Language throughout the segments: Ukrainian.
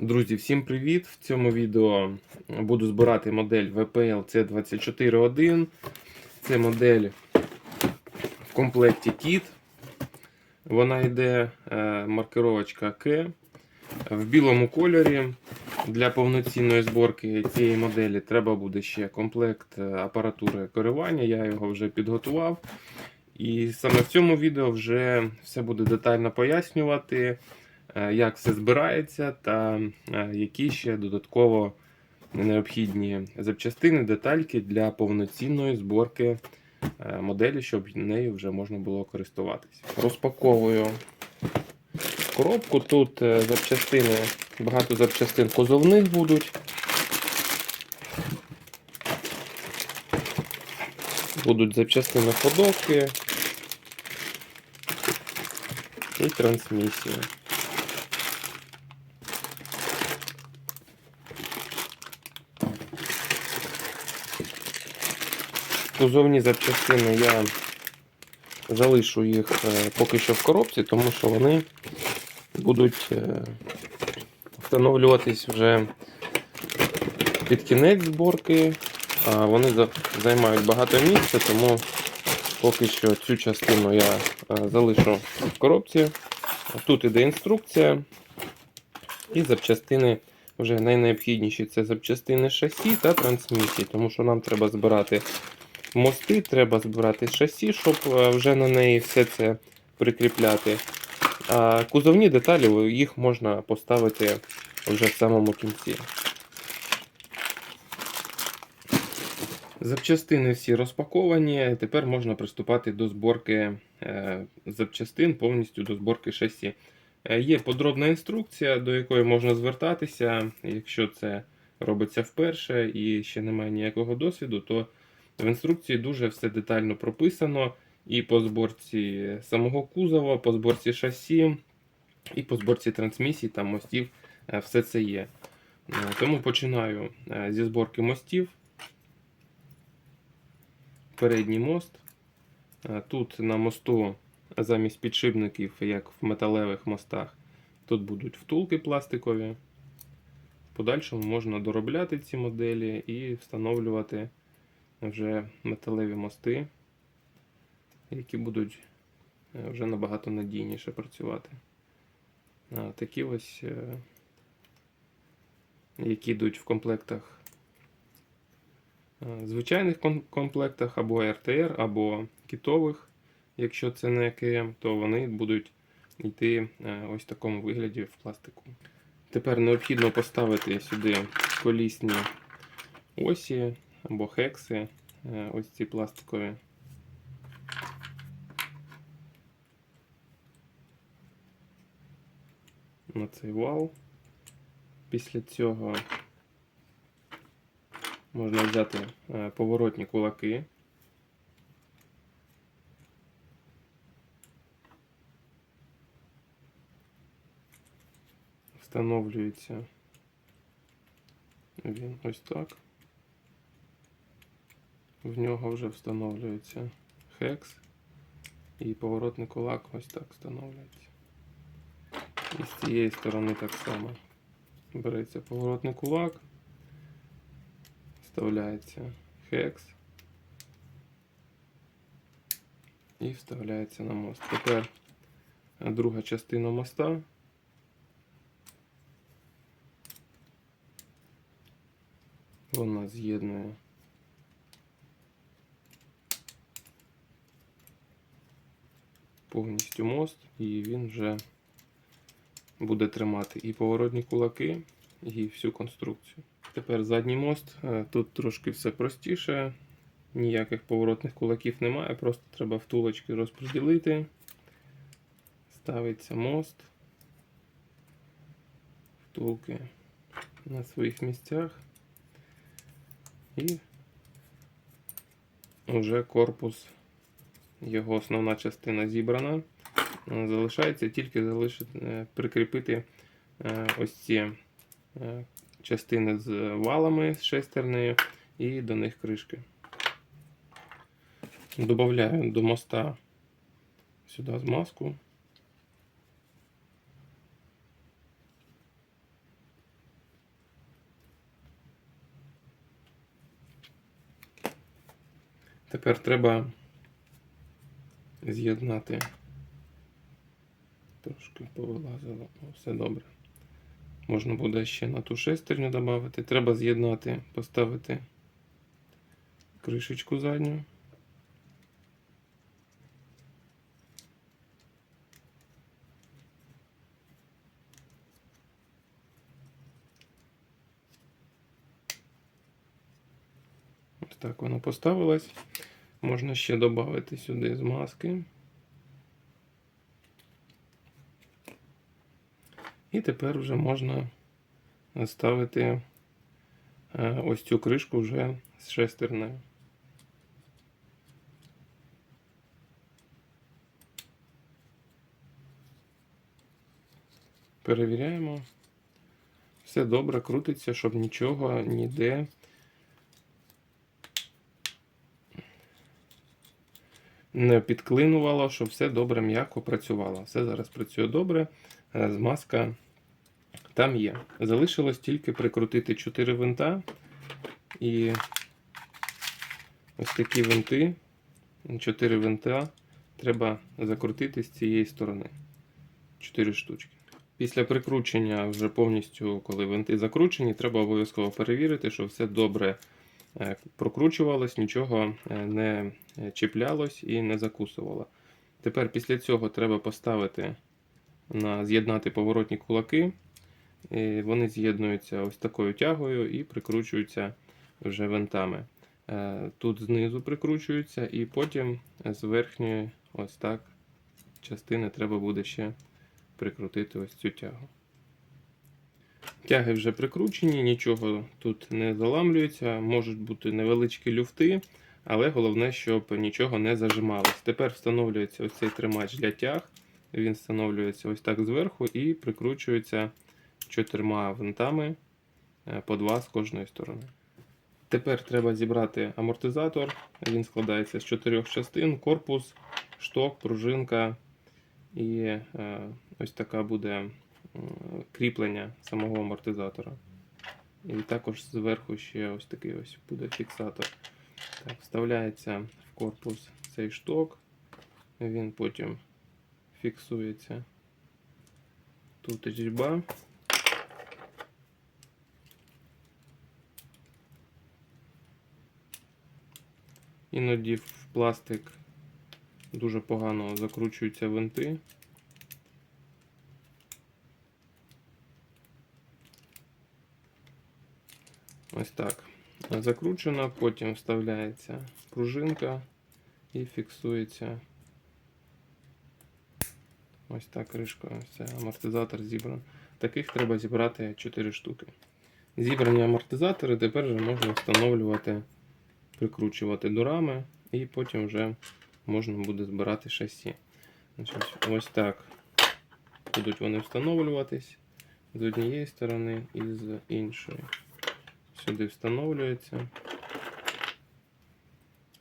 Друзі, всім привіт! В цьому відео буду збирати модель VPL C241. Це модель в комплекті Kit. Вона йде е, маркировочка К в білому кольорі. Для повноцінної зборки цієї моделі треба буде ще комплект е, апаратури керування. Я його вже підготував. І саме в цьому відео вже все буде детально пояснювати, як все збирається та е, які ще додатково необхідні запчастини, детальки для повноцінної зборки е, моделі, щоб нею вже можна було користуватися. Розпаковую коробку. Тут е, запчастини, багато запчастин козовних будуть. Будуть запчастини ходовки і трансмісії. Кузовні запчастини я залишу їх е, поки що в коробці, тому що вони будуть е, встановлюватись вже під кінець зборки, а вони займають багато місця, тому поки що цю частину я е, залишу в коробці. Тут іде інструкція і запчастини. Вже найнеобхідніші це запчастини шасі та трансмісії, тому що нам треба збирати мости, треба збирати шасі, щоб е, вже на неї все це прикріпляти. А кузовні деталі їх можна поставити вже в самому кінці. Запчастини всі розпаковані. Тепер можна приступати до зборки е, запчастин, повністю до зборки шасі. Е, Є подробна інструкція, до якої можна звертатися. Якщо це робиться вперше і ще немає ніякого досвіду, то в інструкції дуже все детально прописано. І по зборці самого кузова, по зборці шасі, і по зборці трансмісій та мостів е, все це є. Е, Тому починаю е, зі зборки мостів. Передній мост. Тут на мосту замість підшипників, як в металевих мостах, тут будуть втулки пластикові. В подальшому можна доробляти ці моделі і встановлювати вже металеві мости, які будуть е, вже набагато надійніше працювати. Такі ось, е, які йдуть в комплектах е, звичайних комплектах або RTR, або китових. Якщо це не КМ, то вони будуть йти ось в такому вигляді в пластику. Тепер необхідно поставити сюди колісні осі або хекси, е, ось ці пластикові. На цей вал. Після цього можна взяти е, поворотні кулаки. Встановлюється він ось так. В нього вже встановлюється хекс і поворотний кулак ось так встановлюється. І з цієї сторони так само. Береться поворотний кулак, вставляється хекс і вставляється на мост. Тепер друга частина моста. Вона з'єднує повністю мост, і він вже буде тримати і поворотні кулаки, і всю конструкцію. Тепер задній мост. Е, Тут трошки все простіше. Ніяких поворотних кулаків немає, просто треба втулочки розподілити. Ставиться мост. Втулки на своїх місцях. І вже корпус, його основна частина зібрана. Е, залишається тільки залишити, е, прикріпити е, ось ці частини з валами, з шестернею і до них кришки. Добавляю до моста сюди змазку. Тепер треба з'єднати. Трошки повилазило, О, все добре. Можна буде ще на ту шестерню додати. Треба з'єднати, поставити кришечку задню. Ось так воно поставилось. Можна ще додати сюди змазки. І тепер вже можна ставити е, ось цю кришку вже з шестернею. Перевіряємо. Все добре крутиться, щоб нічого ніде не підклинувало, щоб все добре м'яко працювало. Все зараз працює добре. Е, Змазка там є. Залишилось тільки прикрутити 4 винта і ось такі винти, 4 винта треба закрутити з цієї сторони. 4 штучки. Після прикручення, вже повністю, коли винти закручені, треба обов'язково перевірити, що все добре прокручувалось, нічого е, не чіплялось і не закусувало. Тепер після цього треба поставити на з'єднати поворотні кулаки. І вони з'єднуються ось такою тягою і прикручуються вже винтами. Е, Тут знизу прикручуються, і потім з верхньої ось так частини треба буде ще прикрутити ось цю тягу. Тяги вже прикручені, нічого тут не заламлюється, можуть бути невеличкі люфти, але головне, щоб нічого не зажималось. Тепер встановлюється ось цей тримач для тяг. Він встановлюється ось так зверху і прикручується чотирма винтами е, по два з кожної сторони. Тепер треба зібрати амортизатор. Він складається з чотирьох частин: корпус, шток, пружинка і е, ось така буде кріплення самого амортизатора. І також зверху ще ось такий ось буде фіксатор. Так, вставляється в корпус цей шток, він потім фіксується тут різьба. Іноді в пластик дуже погано закручуються винти. Ось так. Закручено, потім вставляється пружинка і фіксується. Ось так кришка, все, амортизатор зібраний. Таких треба зібрати 4 штуки. Зібрані амортизатори тепер вже можна встановлювати, прикручувати до рами, і потім вже можна буде збирати шасі. Ось так будуть вони встановлюватись з однієї сторони і з іншої. Сюди встановлюється.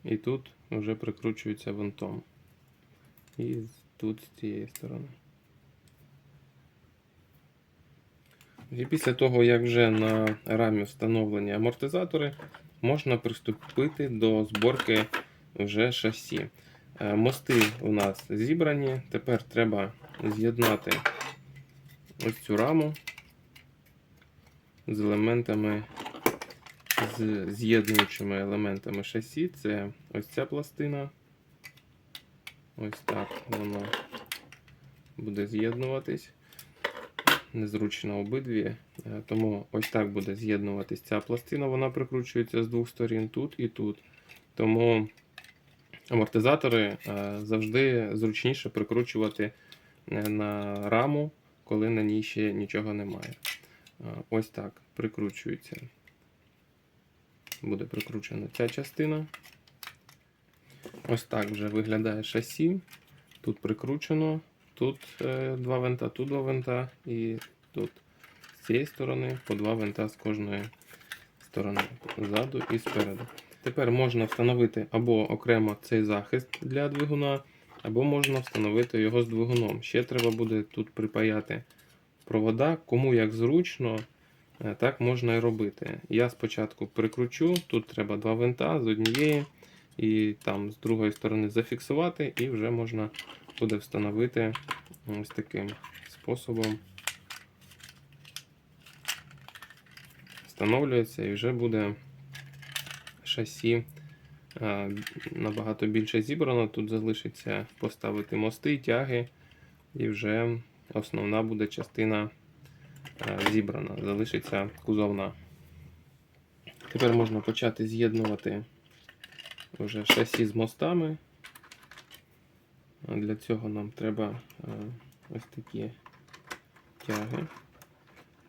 І тут вже прикручується винтом. І тут з цієї сторони. І після того, як вже на рамі встановлені амортизатори, можна приступити до зборки вже шасі. Е, Мости у нас зібрані. Тепер треба з'єднати ось цю раму з елементами, з з'єднуючими елементами шасі. Це ось ця пластина. Ось так воно буде з'єднуватись. Незручно обидві. Е, Тому ось так буде з'єднуватись ця пластина. Вона прикручується з двох сторін тут і тут. Тому амортизатори е, завжди зручніше прикручувати е, на раму, коли на ній ще нічого немає. Ось так прикручується. Буде прикручена ця частина. Ось так вже виглядає шасі. Тут прикручено, тут е, два винта, тут два винта і тут з цієї сторони по два винта з кожної сторони, ззаду і спереду. Тепер можна встановити або окремо цей захист для двигуна, або можна встановити його з двигуном. Ще треба буде тут припаяти провода, кому як зручно, так можна і робити. Я спочатку прикручу, тут треба два винта з однієї і там з другої сторони зафіксувати, і вже можна буде встановити ось таким способом. Встановлюється і вже буде шасі е, набагато більше зібрано. Тут залишиться поставити мости, тяги, і вже основна буде частина е, зібрана. Залишиться кузовна. Тепер можна почати з'єднувати вже шасі з мостами. Для цього нам треба е, ось такі тяги.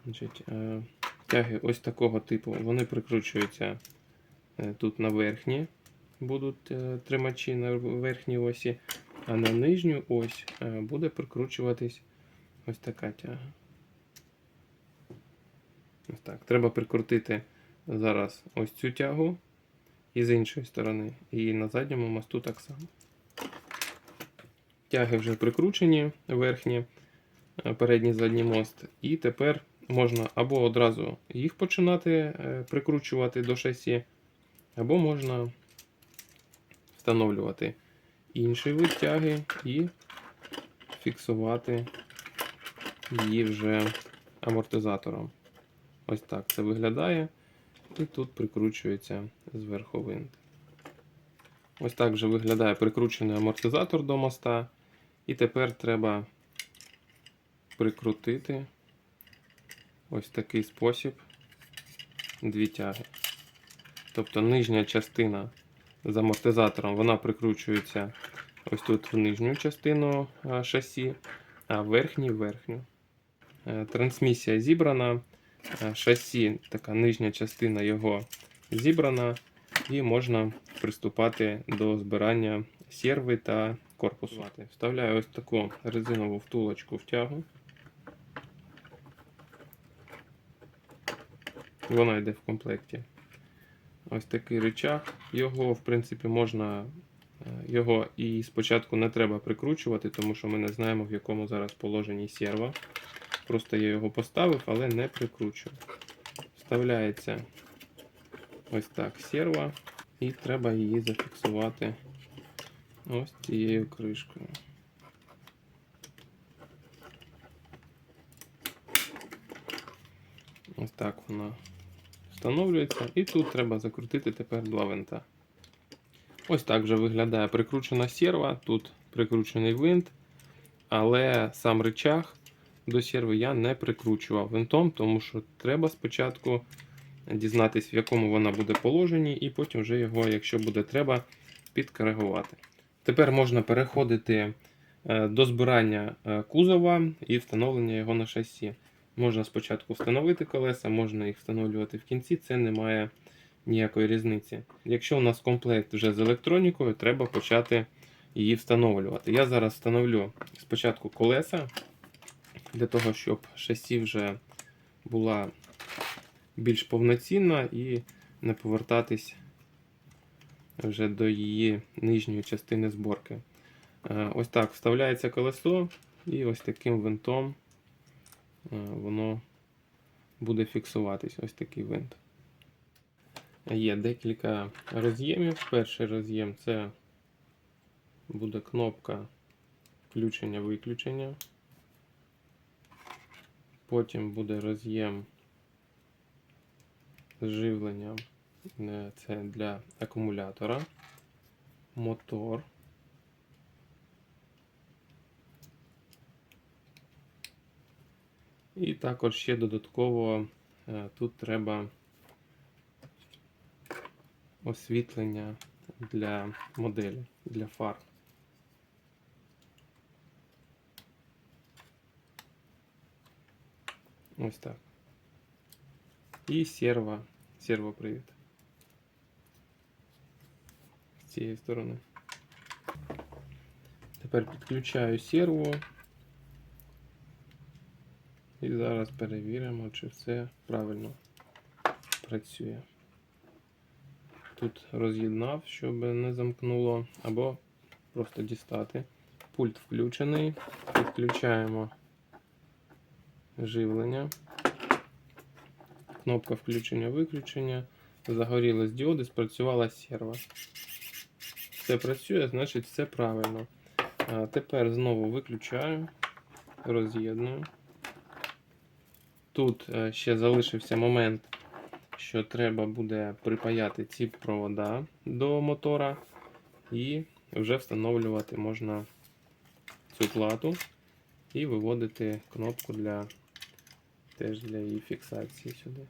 Значить, е, тяги ось такого типу. Вони прикручуються е, тут на верхні, будуть е, тримачі на верхній осі, а на нижню ось е, буде прикручуватись ось така тяга. Ось так. Треба прикрутити зараз ось цю тягу і з іншої сторони. І на задньому мосту так само. Тяги вже прикручені верхні, е, передній задній мост. І тепер можна або одразу їх починати е, прикручувати до шасі, або можна встановлювати інший вид тяги і фіксувати її вже амортизатором. Ось так це виглядає. І тут прикручується зверху винт. Ось так вже виглядає прикручений амортизатор до моста. І тепер треба прикрутити ось такий спосіб дві тяги. Тобто нижня частина з амортизатором вона прикручується ось тут в нижню частину шасі, а верхній верхню. Е, Трансмісія зібрана. Е, Шасі, така нижня частина його зібрана, і можна приступати до збирання серви та корпусу. Вставляю ось таку резинову втулочку в тягу. Вона йде в комплекті. Ось такий рычаг. Його, в принципі, можна. е, Його і спочатку не треба прикручувати, тому що ми не знаємо, в якому зараз положенні серва. Просто я його поставив, але не прикручую. Вставляється ось так серва, і треба її зафіксувати ось цією кришкою. Ось так вона встановлюється. І тут треба закрутити тепер два винта. Ось так вже виглядає прикручена серва, тут прикручений винт, але сам рычаг до серви я не прикручував винтом, тому що треба спочатку дізнатися, в якому вона буде положенні, і потім вже його, якщо буде треба, підкоригувати. Тепер можна переходити е, до збирання е, кузова і встановлення його на шасі. Можна спочатку встановити колеса, можна їх встановлювати в кінці, це не має ніякої різниці. Якщо у нас комплект вже з електронікою, треба почати її встановлювати. Я зараз встановлю спочатку колеса, для того, щоб шасі вже була більш повноцінна і не повертатись вже до її нижньої частини зборки. Е, Ось так вставляється колесо, і ось таким винтом е, воно буде фіксуватись. Ось такий винт. Є декілька роз'ємів. Перший роз'єм це буде кнопка включення-виключення. Потім буде роз'єм з живленням. Е, Це для акумулятора, мотор. І також ще додатково е, тут треба освітлення для моделі, для фар. Ось так. І серво, сервопривід. З цієї сторони. Тепер підключаю серво. І зараз перевіримо, чи все правильно працює. Тут роз'єднав, щоб не замкнуло, або просто дістати. Пульт включений. Підключаємо живлення. Кнопка включення-виключення. Загорілись діоди, спрацювала серва. все працює, значить все правильно. Тепер знову виключаю, роз'єдную. Тут е, ще залишився момент, що треба буде припаяти ці провода до мотора, і вже встановлювати можна цю плату і виводити кнопку для теж для її фіксації сюди.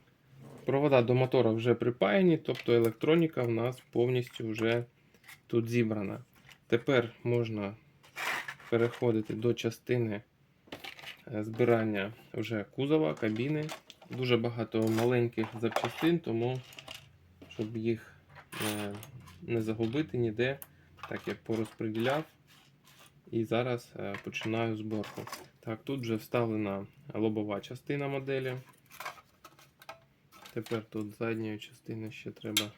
Провода до мотора вже припаяні, тобто електроніка в нас повністю вже тут зібрана. Тепер можна переходити до частини е, збирання вже кузова, кабіни. Дуже багато маленьких запчастин, тому щоб їх е, не загубити ніде, так я порозподіляв. І зараз е, починаю зборку. Так, тут вже вставлена лобова частина моделі. Тепер тут задньої частини ще треба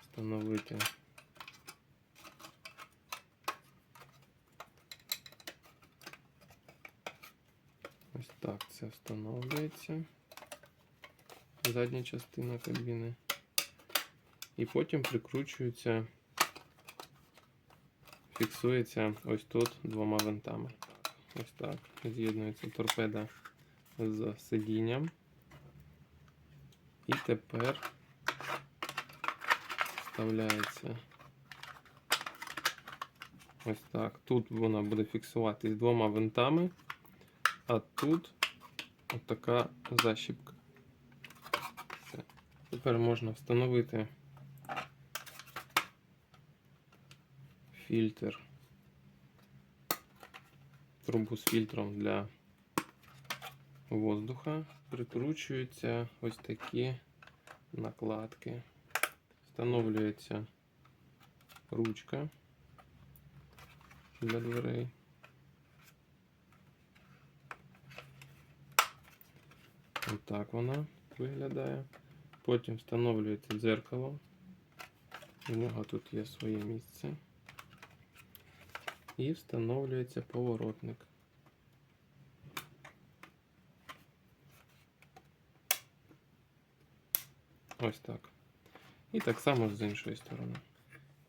встановити. Ось так це встановлюється. Задня частина кабіни. І потім прикручується, фіксується ось тут двома винтами. Ось так. З'єднується торпеда з сидінням. І тепер вставляється ось так. Тут вона буде фіксуватись двома винтами, а тут отака защіпка. Все. Тепер можна встановити фільтр, трубу з фільтром для воздуха прикручуються ось такі накладки. Встановлюється ручка для дверей. Отак вона виглядає. Потім встановлюється дзеркало. У нього тут є своє місце. І встановлюється поворотник. Ось так. І так само з іншої сторони.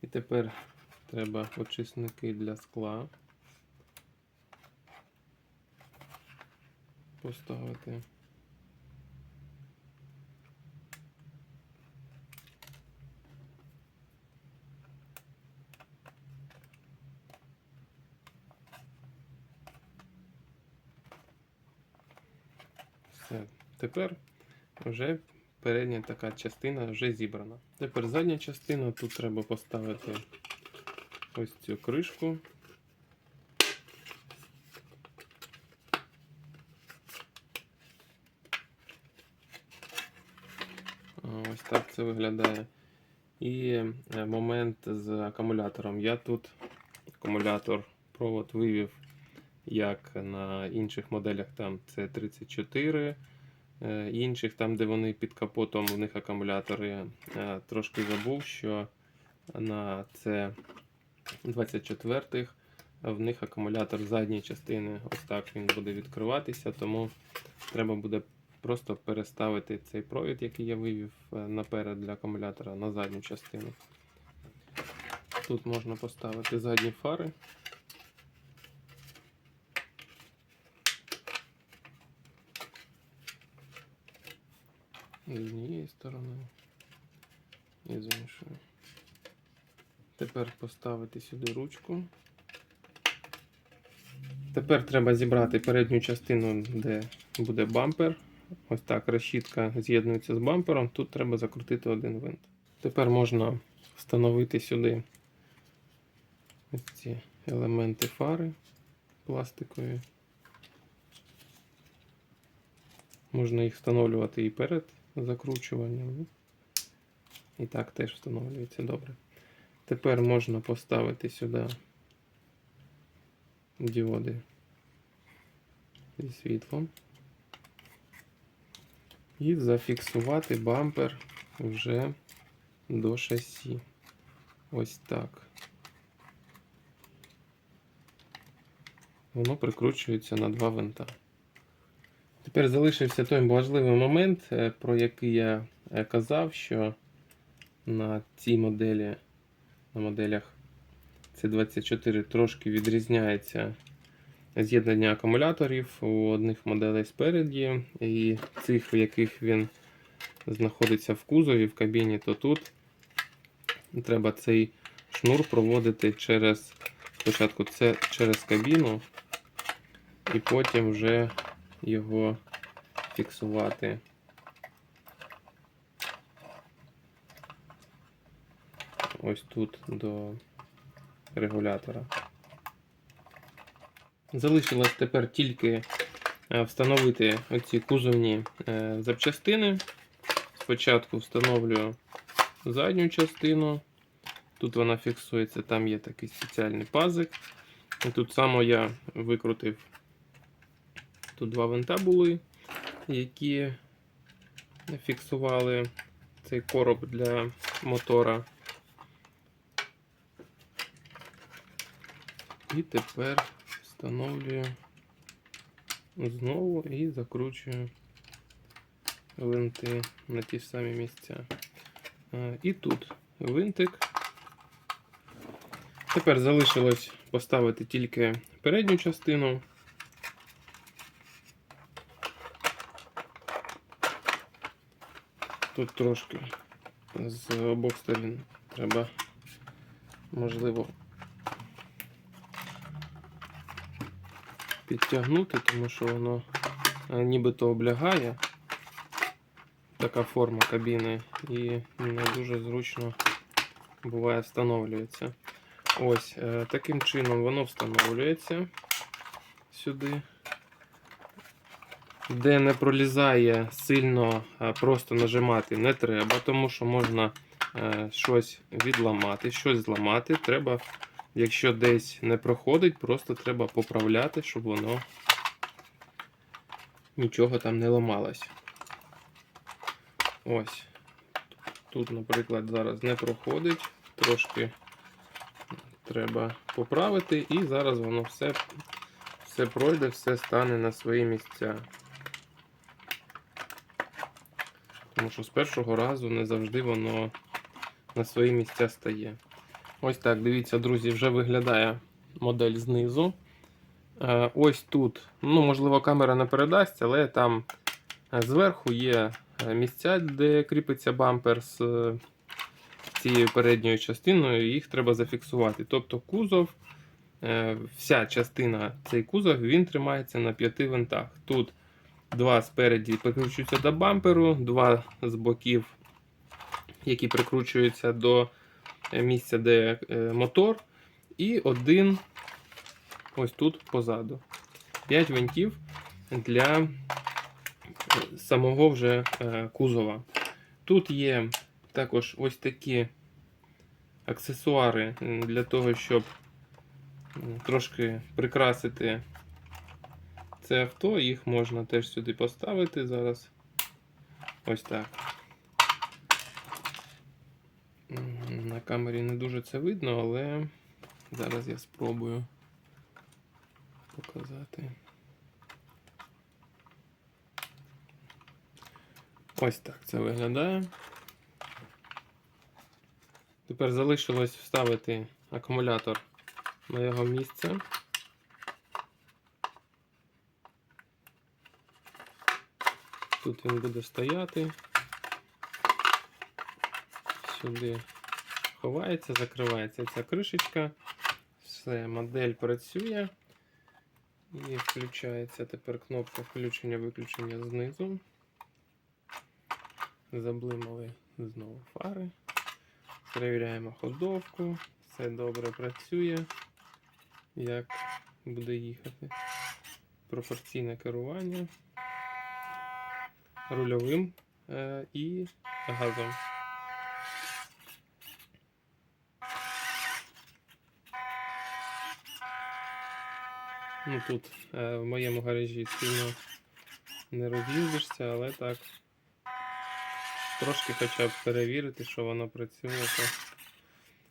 І тепер треба очисники для скла поставити. Тепер вже передня така частина вже зібрана. Тепер задня частина, тут треба поставити ось цю кришку. Ось так це виглядає. І е, момент з акумулятором. Я тут акумулятор провод вивів, як на інших моделях, там це 34 е, інших, там, де вони під капотом, у них акумулятори. е, Трошки забув, що на це 24-х в них акумулятор задньої частини, ось так він буде відкриватися, тому треба буде просто переставити цей провід, який я вивів е, наперед для акумулятора на задню частину. Тут можна поставити задні фари. З однієї сторони, і з іншої. Тепер поставити сюди ручку. Тепер треба зібрати передню частину, де буде бампер. Ось так решітка з'єднується з бампером. Тут треба закрутити один винт. Тепер можна встановити сюди ось ці елементи фари пластикові. Можна їх встановлювати і перед закручуванням. І так теж встановлюється добре. Тепер можна поставити сюди діоди зі світлом і зафіксувати бампер вже до шасі. Ось так. Воно прикручується на два винта. Тепер залишився той важливий момент, е, про який я е, казав, що на цій моделі на моделях C24 трошки відрізняється з'єднання акумуляторів у одних моделей спереді, і цих, в яких він знаходиться в кузові, в кабіні, то тут треба цей шнур проводити через спочатку це через кабіну, і потім вже його фіксувати. Ось тут до регулятора. Залишилось тепер тільки е, встановити оці кузовні е, запчастини. Спочатку встановлюю задню частину. Тут вона фіксується, там є такий спеціальний пазик. І тут само я викрутив. Тут два винта були, які фіксували цей короб для мотора. І тепер встановлюю знову і закручую винти на ті ж самі місця. Е, І тут винтик. Тепер залишилось поставити тільки передню частину. Тут трошки з обох сторін треба, можливо, підтягнути, тому що воно е, нібито облягає така форма кабіни і не дуже зручно буває встановлюється. Ось е, таким чином воно встановлюється сюди. Де не пролізає сильно, е, просто нажимати не треба, тому що можна е, щось відламати, щось зламати. Треба, якщо десь не проходить, просто треба поправляти, щоб воно нічого там не ламалось. Ось. Тут, наприклад, зараз не проходить, трошки треба поправити, і зараз воно все, все пройде, все стане на свої місця. Тому що з першого разу не завжди воно на свої місця стає. Ось так, дивіться, друзі, вже виглядає модель знизу. Е, Ось тут, ну, можливо, камера не передасть, але там е, зверху є е, місця, де кріпиться бампер з цією передньою частиною, їх треба зафіксувати. Тобто кузов, вся частина цей кузов він тримається на п'яти винтах. Тут два спереді прикручуються до бамперу, два з боків, які прикручуються до е, місця, де е, мотор, і один ось тут позаду. 5 винтів для е, самого вже кузова. Тут є також ось такі аксесуари для того, щоб трошки прикрасити це авто. Їх можна теж сюди поставити зараз. Ось так. На камері не дуже це видно, але зараз я спробую показати. Ось так це виглядає. Тепер залишилось вставити акумулятор на його місце. Тут він буде стояти. Сюди ховається, закривається ця кришечка. Все, модель працює. І включається тепер кнопка включення-виключення знизу. Заблимали знову фари. Перевіряємо ходовку. Все добре працює. Як буде їхати. Пропорційне керування рульовим е, і газом. Ну тут е, в моєму гаражі сильно не роз'їздишся, але так. Трошки хоча б перевірити, що воно працює, то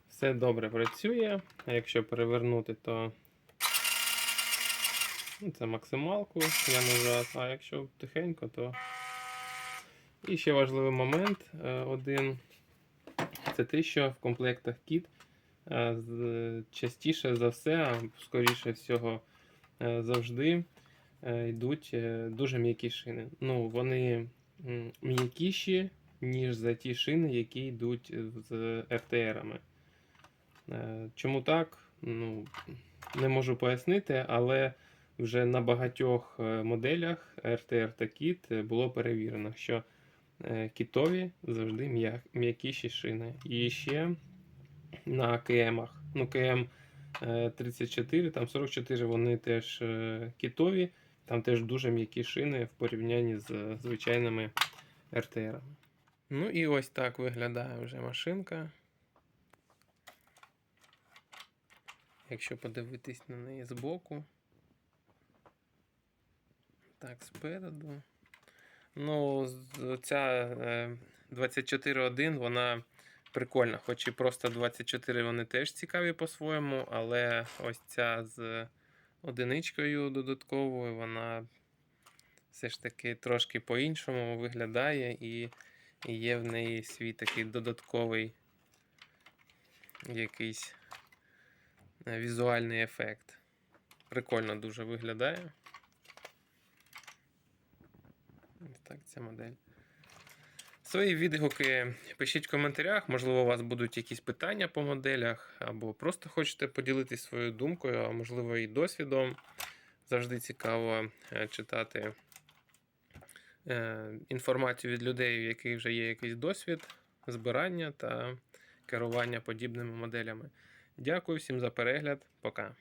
все добре працює. А якщо перевернути, то це максималку я нажав, а якщо тихенько, то. І ще важливий момент е, один. Це те, що в комплектах кіт е, частіше за все, а скоріше всього, е, завжди йдуть дуже м'які шини. Ну, вони м'якіші, ніж за ті шини, які йдуть з. Е, Чому так? Ну, не можу пояснити, але вже на багатьох моделях RTR та KIT було перевірено, що кітові завжди м'якіші шини. І ще на КМах. Ну, КМ е, 34, там 44 вони теж е, кітові, там теж дуже м'які шини в порівнянні з звичайними RTR. Ну і ось так виглядає вже машинка. Якщо подивитись на неї збоку. Так, спереду. Ну, ця е, 24.1, вона прикольна. Хоч і просто 24 вони теж цікаві по-своєму, але ось ця з одиничкою додатковою, вона все ж таки трошки по-іншому виглядає і, і є в неї свій такий додатковий якийсь е, візуальний ефект. Прикольно дуже виглядає. Ось так ця модель. Свої відгуки пишіть в коментарях. Можливо, у вас будуть якісь питання по моделях, або просто хочете поділитись своєю думкою, а можливо і досвідом. Завжди цікаво е, читати е, інформацію від людей, у яких вже є якийсь досвід збирання та керування подібними моделями. Дякую всім за перегляд. Пока.